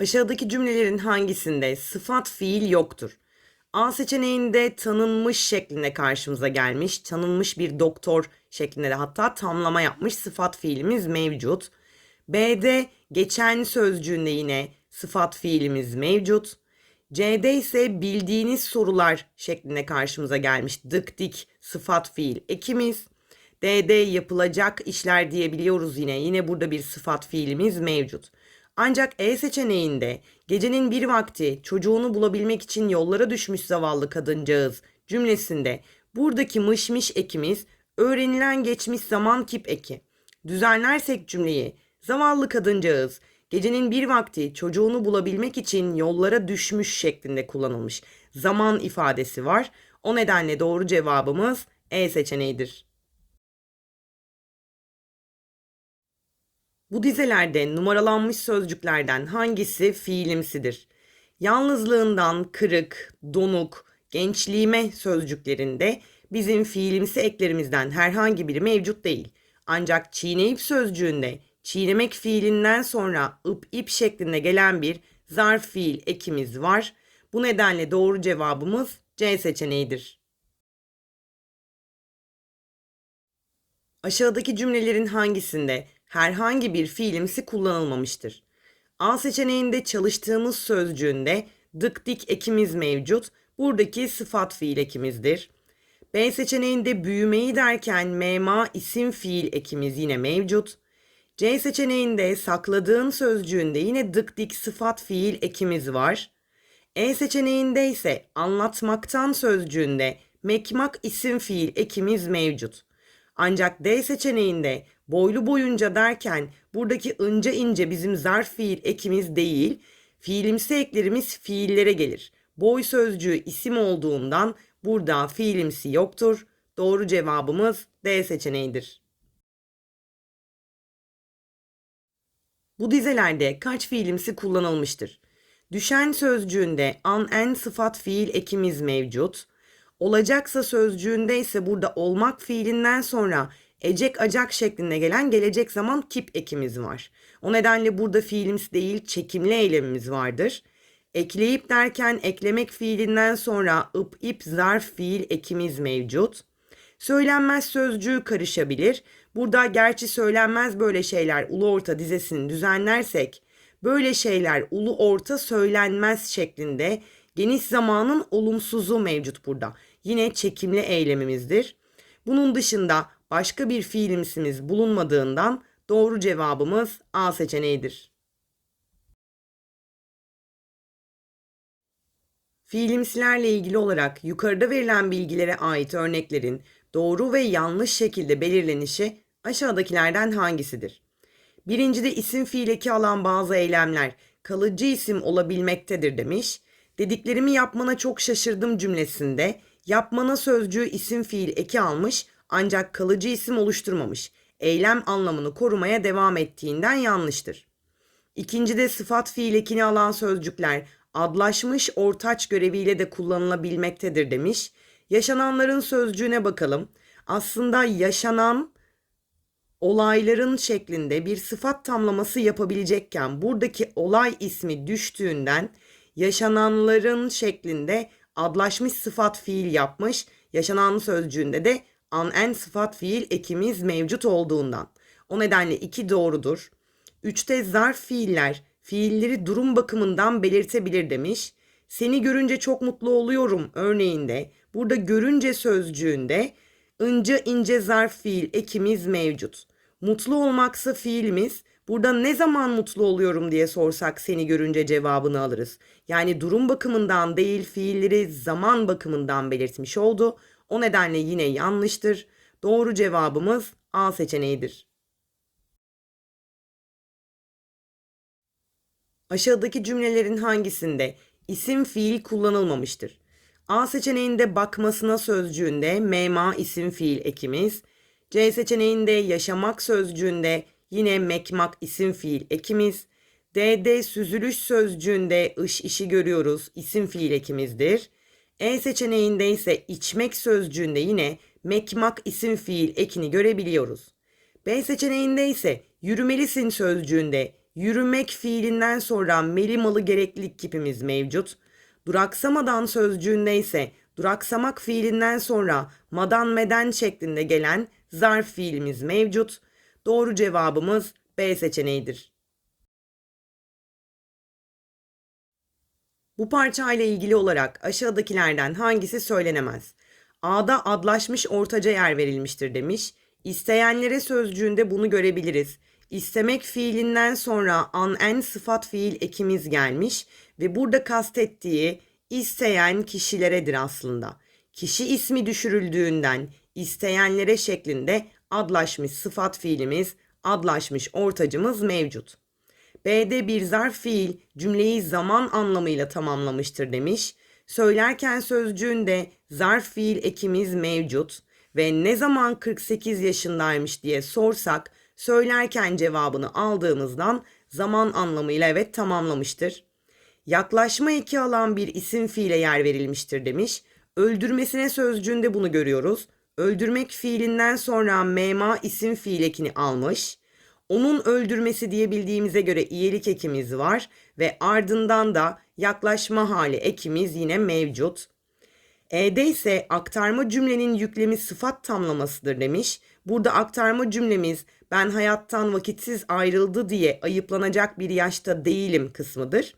Aşağıdaki cümlelerin hangisinde sıfat fiil yoktur? A seçeneğinde tanınmış şeklinde karşımıza gelmiş, tanınmış bir doktor şeklinde de hatta tamlama yapmış sıfat fiilimiz mevcut. B'de geçen sözcüğünde yine sıfat fiilimiz mevcut. C'de ise bildiğiniz sorular şeklinde karşımıza gelmiş dık dik sıfat fiil ekimiz. D'de yapılacak işler diyebiliyoruz yine. Yine burada bir sıfat fiilimiz mevcut. Ancak E seçeneğinde gecenin bir vakti çocuğunu bulabilmek için yollara düşmüş zavallı kadıncağız cümlesinde buradaki mışmış ekimiz öğrenilen geçmiş zaman kip eki. Düzenlersek cümleyi zavallı kadıncağız gecenin bir vakti çocuğunu bulabilmek için yollara düşmüş şeklinde kullanılmış. Zaman ifadesi var. O nedenle doğru cevabımız E seçeneğidir. Bu dizelerde numaralanmış sözcüklerden hangisi fiilimsidir? Yalnızlığından kırık, donuk, gençliğime sözcüklerinde bizim fiilimsi eklerimizden herhangi biri mevcut değil. Ancak çiğneyip sözcüğünde çiğnemek fiilinden sonra ıp ip şeklinde gelen bir zarf fiil ekimiz var. Bu nedenle doğru cevabımız C seçeneğidir. Aşağıdaki cümlelerin hangisinde herhangi bir fiilimsi kullanılmamıştır? A seçeneğinde çalıştığımız sözcüğünde dık dik ekimiz mevcut. Buradaki sıfat fiil ekimizdir. B seçeneğinde büyümeyi derken mema isim fiil ekimiz yine mevcut. C seçeneğinde sakladığın sözcüğünde yine dık dik sıfat fiil ekimiz var. E seçeneğinde ise anlatmaktan sözcüğünde mekmak isim fiil ekimiz mevcut. Ancak D seçeneğinde boylu boyunca derken buradaki ince ince bizim zarf fiil ekimiz değil, fiilimsi eklerimiz fiillere gelir. Boy sözcüğü isim olduğundan burada fiilimsi yoktur. Doğru cevabımız D seçeneğidir. Bu dizelerde kaç fiilimsi kullanılmıştır? Düşen sözcüğünde an en sıfat fiil ekimiz mevcut. Olacaksa sözcüğünde ise burada olmak fiilinden sonra ecek acak şeklinde gelen gelecek zaman kip ekimiz var. O nedenle burada fiilimiz değil çekimli eylemimiz vardır. Ekleyip derken eklemek fiilinden sonra ıp ip zarf fiil ekimiz mevcut. Söylenmez sözcüğü karışabilir. Burada gerçi söylenmez böyle şeyler ulu orta dizesini düzenlersek böyle şeyler ulu orta söylenmez şeklinde geniş zamanın olumsuzu mevcut burada. Yine çekimli eylemimizdir. Bunun dışında başka bir fiilimsimiz bulunmadığından doğru cevabımız A seçeneğidir. Fiilimsilerle ilgili olarak yukarıda verilen bilgilere ait örneklerin doğru ve yanlış şekilde belirlenişi aşağıdakilerden hangisidir? Birincide isim fiil eki alan bazı eylemler kalıcı isim olabilmektedir demiş. Dediklerimi yapmana çok şaşırdım cümlesinde yapmana sözcüğü isim fiil eki almış ancak kalıcı isim oluşturmamış. Eylem anlamını korumaya devam ettiğinden yanlıştır. İkincide sıfat fiil ekini alan sözcükler adlaşmış ortaç göreviyle de kullanılabilmektedir demiş. Yaşananların sözcüğüne bakalım. Aslında yaşanan olayların şeklinde bir sıfat tamlaması yapabilecekken buradaki olay ismi düştüğünden yaşananların şeklinde adlaşmış sıfat fiil yapmış. Yaşanan sözcüğünde de an en sıfat fiil ekimiz mevcut olduğundan. O nedenle iki doğrudur. Üçte zarf fiiller fiilleri durum bakımından belirtebilir demiş. Seni görünce çok mutlu oluyorum örneğinde. Burada görünce sözcüğünde ince ince zarf fiil ekimiz mevcut. Mutlu olmaksa fiilimiz burada ne zaman mutlu oluyorum diye sorsak seni görünce cevabını alırız. Yani durum bakımından değil fiilleri zaman bakımından belirtmiş oldu. O nedenle yine yanlıştır. Doğru cevabımız A seçeneğidir. Aşağıdaki cümlelerin hangisinde isim fiil kullanılmamıştır? A seçeneğinde bakmasına sözcüğünde mema isim fiil ekimiz. C seçeneğinde yaşamak sözcüğünde yine mekmak isim fiil ekimiz. D'de süzülüş sözcüğünde ış işi görüyoruz isim fiil ekimizdir. E seçeneğinde ise içmek sözcüğünde yine mekmak isim fiil ekini görebiliyoruz. B seçeneğinde ise yürümelisin sözcüğünde yürümek fiilinden sonra melimalı gereklilik kipimiz mevcut. Duraksamadan sözcüğünde ise duraksamak fiilinden sonra madan meden şeklinde gelen zarf fiilimiz mevcut. Doğru cevabımız B seçeneğidir. Bu parçayla ilgili olarak aşağıdakilerden hangisi söylenemez? A'da adlaşmış ortaca yer verilmiştir demiş. İsteyenlere sözcüğünde bunu görebiliriz. İstemek fiilinden sonra an en sıfat fiil ekimiz gelmiş ve burada kastettiği isteyen kişileredir aslında. Kişi ismi düşürüldüğünden isteyenlere şeklinde adlaşmış sıfat fiilimiz, adlaşmış ortacımız mevcut. B'de bir zarf fiil cümleyi zaman anlamıyla tamamlamıştır demiş. Söylerken sözcüğünde zarf fiil ekimiz mevcut ve ne zaman 48 yaşındaymış diye sorsak söylerken cevabını aldığımızdan zaman anlamıyla evet tamamlamıştır. Yaklaşma eki alan bir isim fiile yer verilmiştir demiş. Öldürmesine sözcüğünde bunu görüyoruz. Öldürmek fiilinden sonra mema isim fiil ekini almış. Onun öldürmesi diyebildiğimize göre iyilik ekimiz var ve ardından da yaklaşma hali ekimiz yine mevcut. E'de ise aktarma cümlenin yüklemi sıfat tamlamasıdır demiş. Burada aktarma cümlemiz ben hayattan vakitsiz ayrıldı diye ayıplanacak bir yaşta değilim kısmıdır.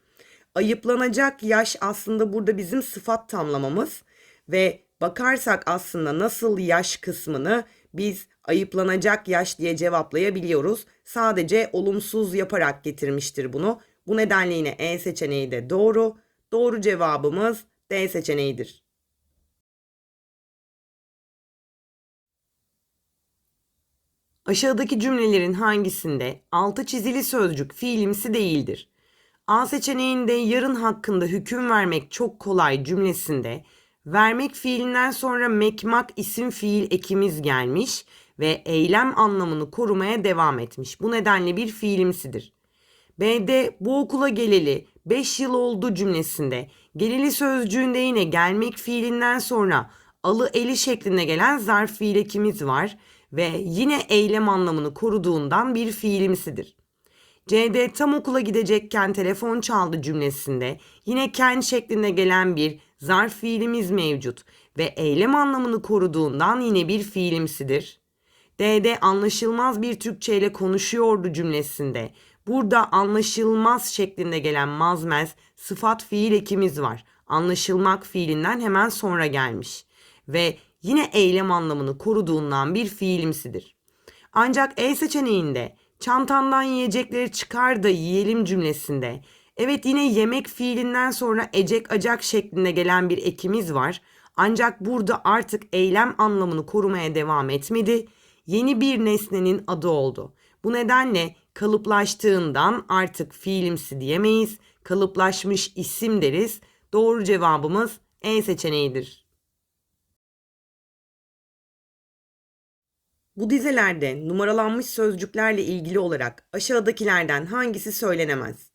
Ayıplanacak yaş aslında burada bizim sıfat tamlamamız ve bakarsak aslında nasıl yaş kısmını biz ayıplanacak yaş diye cevaplayabiliyoruz. Sadece olumsuz yaparak getirmiştir bunu. Bu nedenle yine E seçeneği de doğru. Doğru cevabımız D seçeneğidir. Aşağıdaki cümlelerin hangisinde altı çizili sözcük fiilimsi değildir? A seçeneğinde yarın hakkında hüküm vermek çok kolay cümlesinde vermek fiilinden sonra mekmak isim fiil ekimiz gelmiş ve eylem anlamını korumaya devam etmiş. Bu nedenle bir fiilimsidir. B'de bu okula geleli 5 yıl oldu cümlesinde geleli sözcüğünde yine gelmek fiilinden sonra alı eli şeklinde gelen zarf fiil ekimiz var ve yine eylem anlamını koruduğundan bir fiilimsidir. C'de tam okula gidecekken telefon çaldı cümlesinde yine ken şeklinde gelen bir zarf fiilimiz mevcut ve eylem anlamını koruduğundan yine bir fiilimsidir. D'de anlaşılmaz bir Türkçe ile konuşuyordu cümlesinde. Burada anlaşılmaz şeklinde gelen mazmez sıfat fiil ekimiz var. Anlaşılmak fiilinden hemen sonra gelmiş. Ve yine eylem anlamını koruduğundan bir fiilimsidir. Ancak E seçeneğinde çantandan yiyecekleri çıkar da yiyelim cümlesinde. Evet yine yemek fiilinden sonra ecek acak şeklinde gelen bir ekimiz var. Ancak burada artık eylem anlamını korumaya devam etmedi. Yeni bir nesnenin adı oldu. Bu nedenle kalıplaştığından artık fiilimsi diyemeyiz. Kalıplaşmış isim deriz. Doğru cevabımız E seçeneğidir. Bu dizelerde numaralanmış sözcüklerle ilgili olarak aşağıdakilerden hangisi söylenemez?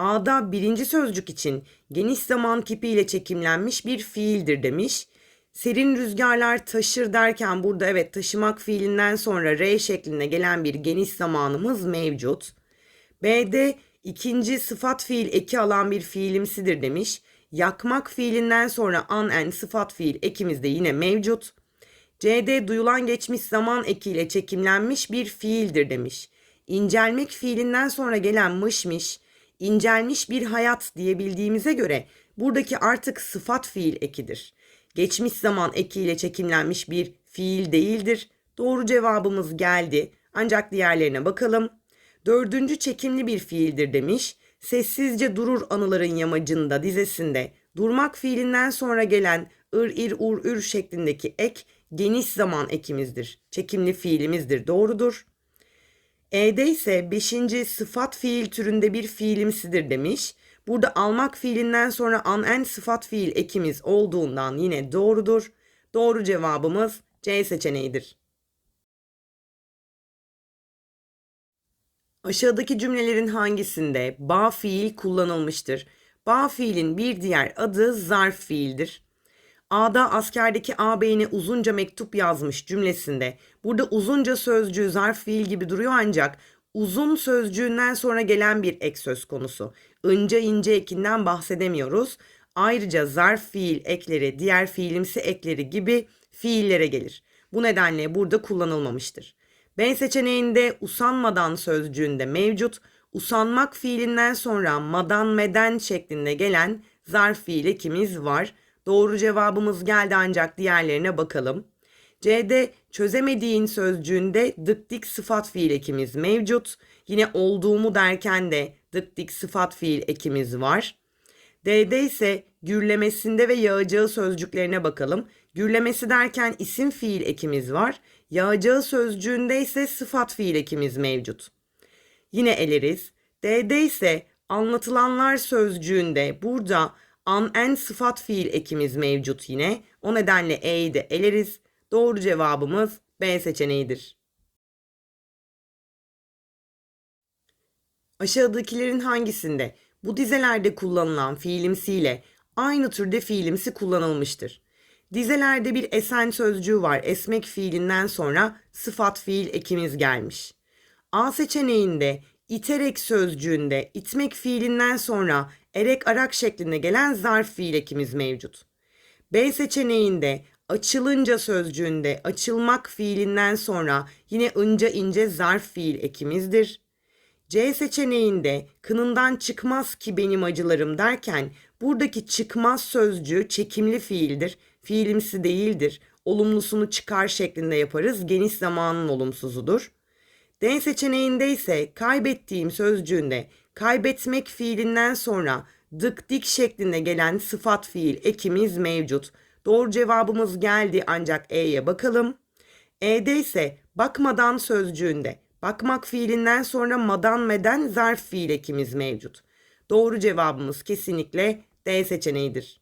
A'da birinci sözcük için geniş zaman kipiyle çekimlenmiş bir fiildir demiş. Serin rüzgarlar taşır derken burada evet taşımak fiilinden sonra R şeklinde gelen bir geniş zamanımız mevcut. B'de ikinci sıfat fiil eki alan bir fiilimsidir demiş. Yakmak fiilinden sonra an en sıfat fiil ekimiz de yine mevcut. C'de duyulan geçmiş zaman ekiyle çekimlenmiş bir fiildir demiş. İncelmek fiilinden sonra gelen mışmış, incelmiş bir hayat diyebildiğimize göre buradaki artık sıfat fiil ekidir. Geçmiş zaman ekiyle çekimlenmiş bir fiil değildir. Doğru cevabımız geldi. Ancak diğerlerine bakalım. Dördüncü çekimli bir fiildir demiş. Sessizce durur anıların yamacında dizesinde. Durmak fiilinden sonra gelen ır ir ur ür şeklindeki ek geniş zaman ekimizdir. Çekimli fiilimizdir. Doğrudur. E'de ise beşinci sıfat fiil türünde bir fiilimsidir demiş. Burada almak fiilinden sonra an en sıfat fiil ekimiz olduğundan yine doğrudur. Doğru cevabımız C seçeneğidir. Aşağıdaki cümlelerin hangisinde ba fiil kullanılmıştır? Ba fiilin bir diğer adı zarf fiildir. A'da askerdeki ağabeyine uzunca mektup yazmış cümlesinde. Burada uzunca sözcüğü zarf fiil gibi duruyor ancak uzun sözcüğünden sonra gelen bir ek söz konusu. Ince ince ekinden bahsedemiyoruz. Ayrıca zarf fiil ekleri, diğer fiilimsi ekleri gibi fiillere gelir. Bu nedenle burada kullanılmamıştır. B seçeneğinde usanmadan sözcüğünde mevcut, usanmak fiilinden sonra madan meden şeklinde gelen zarf fiil ekimiz var. Doğru cevabımız geldi ancak diğerlerine bakalım. C'de çözemediğin sözcüğünde dık dik sıfat fiil ekimiz mevcut. Yine olduğumu derken de dık dik sıfat fiil ekimiz var. D'de ise gürlemesinde ve yağacağı sözcüklerine bakalım. Gürlemesi derken isim fiil ekimiz var. Yağacağı sözcüğünde ise sıfat fiil ekimiz mevcut. Yine eleriz. D'de ise anlatılanlar sözcüğünde burada an en sıfat fiil ekimiz mevcut yine. O nedenle E'yi de eleriz. Doğru cevabımız B seçeneğidir. Aşağıdakilerin hangisinde bu dizelerde kullanılan fiilimsiyle aynı türde fiilimsi kullanılmıştır? Dizelerde bir esen sözcüğü var. Esmek fiilinden sonra sıfat fiil ekimiz gelmiş. A seçeneğinde iterek sözcüğünde itmek fiilinden sonra erek arak şeklinde gelen zarf fiil ekimiz mevcut. B seçeneğinde açılınca sözcüğünde açılmak fiilinden sonra yine ınca ince zarf fiil ekimizdir. C seçeneğinde kınından çıkmaz ki benim acılarım derken buradaki çıkmaz sözcüğü çekimli fiildir. Fiilimsi değildir. Olumlusunu çıkar şeklinde yaparız. Geniş zamanın olumsuzudur. D seçeneğinde ise kaybettiğim sözcüğünde kaybetmek fiilinden sonra dık dik şeklinde gelen sıfat fiil ekimiz mevcut. Doğru cevabımız geldi ancak E'ye bakalım. E'de ise bakmadan sözcüğünde bakmak fiilinden sonra madan meden zarf fiil ekimiz mevcut. Doğru cevabımız kesinlikle D seçeneğidir.